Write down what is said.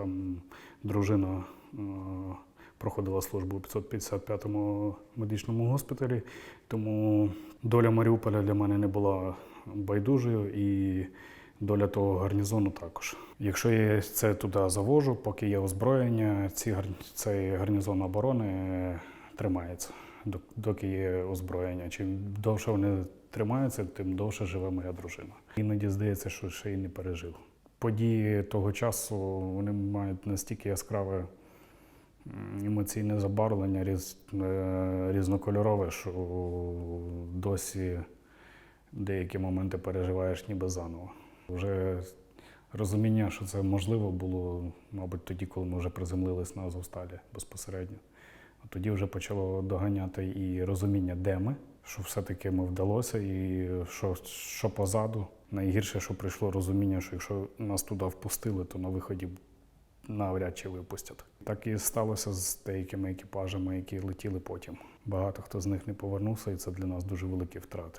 там дружина е, проходила службу у 555-му медичному госпіталі, тому доля Маріуполя для мене не була байдужою і доля того гарнізону також. Якщо я це туди завожу, поки є озброєння, ці, цей гарнізон оборони е, тримається, доки є озброєння. Чим довше вони тримаються, тим довше живе моя дружина. Іноді здається, що ще й не пережив. Події того часу вони мають настільки яскраве емоційне забарвлення, різ, е, різнокольорове, що досі деякі моменти переживаєш ніби заново. Вже розуміння, що це можливо, було, мабуть, тоді, коли ми вже приземлились на Азовсталі безпосередньо. Тоді вже почало доганяти і розуміння, де ми, що все-таки ми вдалося, і що, що позаду. Найгірше, що прийшло розуміння, що якщо нас туди впустили, то на виході навряд чи випустять. Так і сталося з деякими екіпажами, які летіли потім. Багато хто з них не повернувся, і це для нас дуже великі втрати.